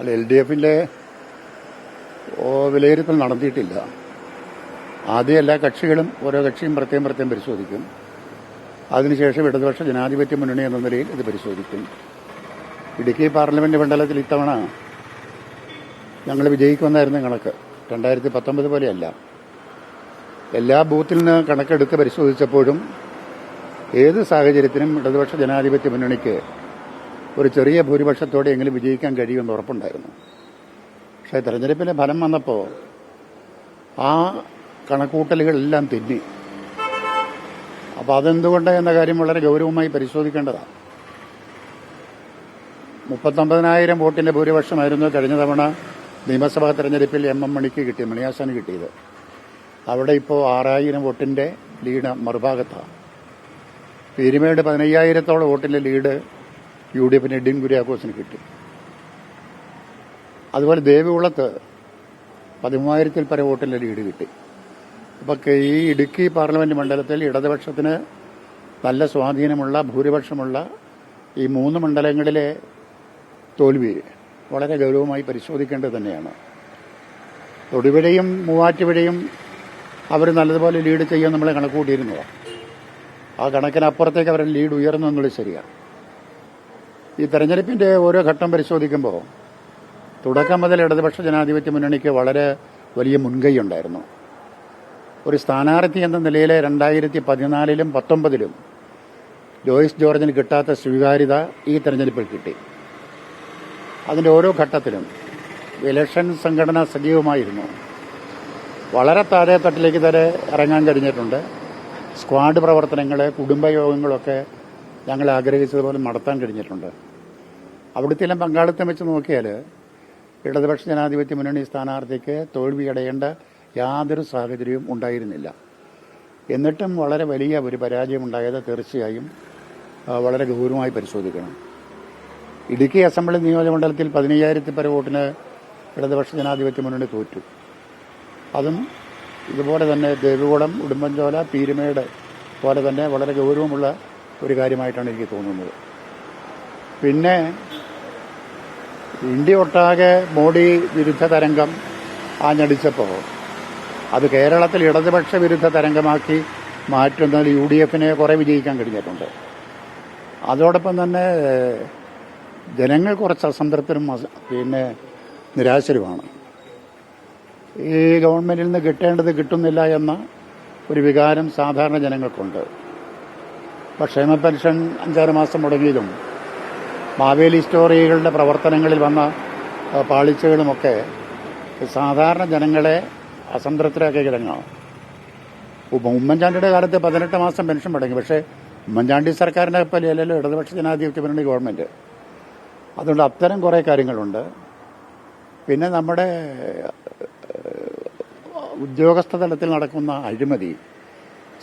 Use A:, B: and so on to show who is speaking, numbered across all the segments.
A: അല്ല L D എഫിന്റെ വിലയിരുത്തൽ നടത്തിയിട്ടില്ല. ആദ്യം എല്ലാ കക്ഷികളും ഓരോ കക്ഷിയും പ്രത്യേകം പ്രത്യേകം പരിശോധിക്കും. അതിനുശേഷം ഇടതുപക്ഷ ജനാധിപത്യ മുന്നണി എന്ന നിലയിൽ ഇത് പരിശോധിക്കും. ഇടുക്കി പാർലമെന്റ് മണ്ഡലത്തിൽ ഇത്തവണ ഞങ്ങൾ വിജയിക്കുമെന്നായിരുന്നു കണക്ക്. രണ്ടായിരത്തി പത്തൊമ്പത് പോലെയല്ല. എല്ലാ ബൂത്തിൽ നിന്ന് കണക്കെടുത്ത് പരിശോധിച്ചപ്പോഴും ഏത് സാഹചര്യത്തിനും ഇടതുപക്ഷ ജനാധിപത്യ മുന്നണിക്ക് ഒരു ചെറിയ ഭൂരിപക്ഷത്തോടെ എങ്കിലും വിജയിക്കാൻ കഴിയുമെന്ന് ഉറപ്പുണ്ടായിരുന്നു. പക്ഷേ തെരഞ്ഞെടുപ്പിലെ ഫലം വന്നപ്പോൾ ആ കണക്കൂട്ടലുകളെല്ലാം തെന്നി. അപ്പോൾ അതെന്തുകൊണ്ട് എന്ന കാര്യം വളരെ ഗൗരവമായി പരിശോധിക്കേണ്ടതാണ്. മുപ്പത്തൊമ്പതിനായിരം വോട്ടിന്റെ ഭൂരിപക്ഷമായിരുന്നു കഴിഞ്ഞ തവണ നിയമസഭാ തെരഞ്ഞെടുപ്പിൽ എം എം മണിക്ക് കിട്ടി മണിയാശാന് കിട്ടിയത്. അവിടെ ഇപ്പോൾ ആറായിരം വോട്ടിന്റെ ലീഡ് മറുഭാഗത്താണ് പീരുമേട് പതിനയ്യായിരത്തോളം വോട്ടിന്റെ ലീഡ് യു ഡി എഫിന് എഡിൻ കുര്യാക്കോസിന് കിട്ടി. അതുപോലെ ദേവികുളത്ത് പതിമൂവായിരത്തിൽ പര വോട്ടിന്റെ ലീഡ് കിട്ടി. അപ്പൊ ഈ ഇടുക്കി പാർലമെന്റ് മണ്ഡലത്തിൽ ഇടതുപക്ഷത്തിന് നല്ല സ്വാധീനമുള്ള ഭൂരിപക്ഷമുള്ള ഈ മൂന്ന് മണ്ഡലങ്ങളിലെ തോൽവി വളരെ ഗൗരവമായി പരിശോധിക്കേണ്ടത് തന്നെയാണ്. തൊടുപുഴയും മൂവാറ്റുപുഴയും അവർ നല്ലതുപോലെ ലീഡ് ചെയ്യാൻ നമ്മളെ കണക്കുകൂട്ടിയിരുന്നതാണ് ആ കണക്കിനപ്പുറത്തേക്ക് അവരുടെ ലീഡ് ഉയർന്നു എന്നുള്ളത് ശരിയാണ് ഈ തെരഞ്ഞെടുപ്പിന്റെ ഓരോ ഘട്ടം പരിശോധിക്കുമ്പോൾ തുടക്കം മുതൽ ഇടതുപക്ഷ ജനാധിപത്യ മുന്നണിക്ക് വളരെ വലിയ മുൻകൈ ഉണ്ടായിരുന്നു ഒരു സ്ഥാനാർത്ഥി എന്ന നിലയിൽ രണ്ടായിരത്തി പതിനാലിലും പത്തൊമ്പതിലും ജോയിസ് ജോർജിന് കിട്ടാത്ത സ്വീകാര്യത ഈ തെരഞ്ഞെടുപ്പിൽ കിട്ടി. അതിന്റെ ഓരോ ഘട്ടത്തിലും ഇലക്ഷൻ സംഘടന സജീവമായിരുന്നു. വളരെ താഴെ തട്ടിലേക്ക് തന്നെ ഇറങ്ങാൻ കഴിഞ്ഞിട്ടുണ്ട്. സ്ക്വാഡ് പ്രവർത്തനങ്ങൾ കുടുംബയോഗങ്ങളൊക്കെ ഞങ്ങൾ ആഗ്രഹിച്ചതുപോലെ നടത്താൻ കഴിഞ്ഞിട്ടുണ്ട്. അവിടുത്തെ പങ്കാളിത്തം വെച്ച് നോക്കിയാൽ ഇടതുപക്ഷ ജനാധിപത്യ മുന്നണി സ്ഥാനാർത്ഥിക്ക് തോൽവി തോൽവിയടയേണ്ട യാതൊരു സാഹചര്യവും ഉണ്ടായിരുന്നില്ല. എന്നിട്ടും വളരെ വലിയ ഒരു പരാജയം ഉണ്ടായത് തീർച്ചയായും വളരെ ഗൗരവമായി പരിശോധിക്കണം. ഇടുക്കി അസംബ്ലി നിയോജകമണ്ഡലത്തിൽ പതിനയ്യായിരത്തി പര വോട്ടിന് ഇടതുപക്ഷ ജനാധിപത്യ മുന്നണി തോറ്റു. അതും ഇതുപോലെ തന്നെ ദേവികുളം ഉടുമ്പൻചോല പീരുമേട് പോലെ തന്നെ വളരെ ഗൗരവമുള്ള ഒരു കാര്യമായിട്ടാണ് എനിക്ക് തോന്നുന്നത്. പിന്നെ ഇന്ത്യ ഒട്ടാകെ മോഡി വിരുദ്ധ തരംഗം ആഞ്ഞടിച്ചപ്പോൾ അത് കേരളത്തിൽ ഇടതുപക്ഷ വിരുദ്ധ തരംഗമാക്കി മാറ്റുന്നതിൽ യു ഡി എഫിനെ കുറെ വിജയിക്കാൻ കഴിഞ്ഞിട്ടുണ്ട്. അതോടൊപ്പം തന്നെ ജനങ്ങൾ കുറച്ച് അസംതൃപ്തരും പിന്നെ നിരാശരുമാണ്. ഈ ഗവൺമെന്റിൽ നിന്ന് കിട്ടേണ്ടത് കിട്ടുന്നില്ല എന്ന ഒരു വികാരം സാധാരണ ജനങ്ങൾക്കുണ്ട്. ക്ഷേമ പെൻഷൻ അഞ്ചാറ് മാസം മുടങ്ങിയതും മാവേലി സ്റ്റോറികളുടെ പ്രവർത്തനങ്ങളിൽ വന്ന പാളിച്ചകളുമൊക്കെ സാധാരണ ജനങ്ങളെ അസംതൃപ്തരാക്കിയ കിടങ്ങാണ് ഉമ്മ- ഉമ്മൻചാണ്ടിയുടെ കാലത്ത് പതിനെട്ട് മാസം പെൻഷൻ മുടങ്ങി. പക്ഷേ ഉമ്മൻചാണ്ടി സർക്കാരിനെ പോലെയല്ലല്ലോ ഇടതുപക്ഷ ജനാധിപത്യ മുന്നണി ഗവൺമെന്റ്. അതുകൊണ്ട് അത്തരം കുറേ കാര്യങ്ങളുണ്ട്. പിന്നെ നമ്മുടെ ഉദ്യോഗസ്ഥ തലത്തിൽ നടക്കുന്ന അഴിമതി.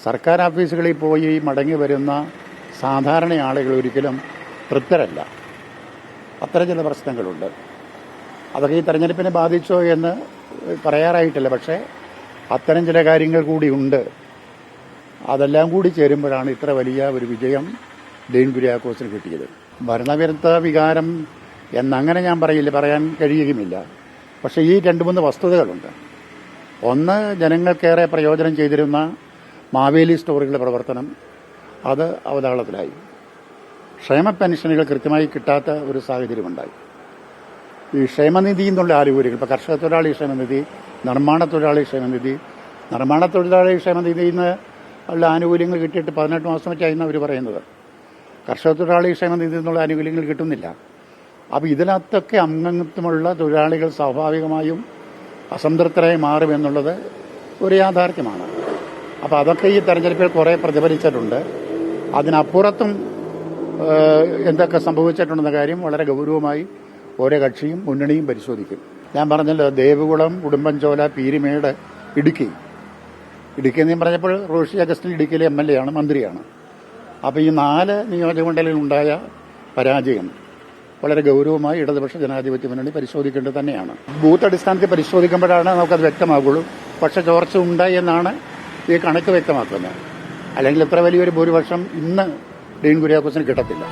A: സർക്കാർ ഓഫീസുകളിൽ പോയി മടങ്ങി വരുന്ന സാധാരണ ആളുകൾ ഒരിക്കലും തൃപ്തരല്ല അത്തരം ചില പ്രശ്നങ്ങളുണ്ട്. അതൊക്കെ ഈ തെരഞ്ഞെടുപ്പിനെ ബാധിച്ചോ എന്ന് പറയാറായിട്ടില്ല. പക്ഷേ അത്തരം ചില കാര്യങ്ങൾ കൂടി ഉണ്ട്. അതെല്ലാം കൂടി ചേരുമ്പോഴാണ് ഇത്ര വലിയ ഒരു വിജയം ഡെയിൻ കുര്യാക്കോസിന് കിട്ടിയത്. ഭരണവിരുദ്ധ വികാരം എന്നങ്ങനെ ഞാൻ പറയില്ല പറയാൻ കഴിയുകയുമില്ല. പക്ഷേ ഈ രണ്ട് മൂന്ന് വസ്തുതകളുണ്ട്. ഒന്ന് ജനങ്ങൾക്കേറെ പ്രയോജനം ചെയ്തിരുന്ന മാവേലി സ്റ്റോറുകളുടെ പ്രവർത്തനം. അത് അവതാളത്തിലായി. ക്ഷേമ പെൻഷനുകൾ കൃത്യമായി കിട്ടാത്ത ഒരു സാഹചര്യമുണ്ടായി. ഈ ക്ഷേമനിധി എന്നുള്ള ആനുകൂല്യങ്ങൾ ഇപ്പോൾ കർഷക തൊഴിലാളി ക്ഷേമനിധി നിർമ്മാണ തൊഴിലാളി ക്ഷേമനിധി നിർമ്മാണ തൊഴിലാളി ക്ഷേമനിധിയിൽ നിന്ന് ഉള്ള ആനുകൂല്യങ്ങൾ കിട്ടിയിട്ട് പതിനെട്ട് മാസം വെച്ചായിരുന്നു അവർ പറയുന്നത്. കർഷക തൊഴിലാളി ക്ഷേമനിധി എന്നുള്ള ആനുകൂല്യങ്ങൾ കിട്ടുന്നില്ല. അപ്പോൾ ഇതിനകത്തൊക്കെ അംഗത്വമുള്ള തൊഴിലാളികൾ സ്വാഭാവികമായും അസംതൃപ്തരായി മാറുമെന്നുള്ളത് ഒരു യാഥാർത്ഥ്യമാണ്. അപ്പോൾ അതൊക്കെ ഈ തെരഞ്ഞെടുപ്പിൽ കുറേ പ്രതിഫലിച്ചിട്ടുണ്ട്. അതിനപ്പുറത്തും എന്തൊക്കെ സംഭവിച്ചിട്ടുണ്ടെന്ന കാര്യം വളരെ ഗൗരവമായി ഓരോ കക്ഷിയും മുന്നണിയും പരിശോധിക്കും. ഞാൻ പറഞ്ഞല്ലോ ദേവികുളം ഉടുമ്പൻചോല പീരിമേട് ഇടുക്കി. ഇടുക്കി എന്ന് പറഞ്ഞപ്പോൾ റോഷി അഗസ്റ്റിൻ ഇടുക്കിയിലെ എം എൽ എ ആണ് മന്ത്രിയാണ്. അപ്പോൾ ഈ നാല് നിയോജകമണ്ഡലങ്ങളിൽ ഉണ്ടായ പരാജയം വളരെ ഗൗരവമായി ഇടതുപക്ഷ ജനാധിപത്യ മുന്നണി പരിശോധിക്കേണ്ടത് തന്നെയാണ്. ബൂത്ത് അടിസ്ഥാനത്തിൽ പരിശോധിക്കുമ്പോഴാണ് നമുക്കത് വ്യക്തമാകുള്ളൂ. പക്ഷെ ചോർച്ച ഉണ്ടായി എന്നാണ് ഈ കണക്ക് വ്യക്തമാക്കുന്നത്. അല്ലെങ്കിൽ ഇത്ര വലിയൊരു ഭൂരിപക്ഷം ഇന്ന് ഡീൻ കുര്യാക്കോസിന് കിട്ടത്തില്ല.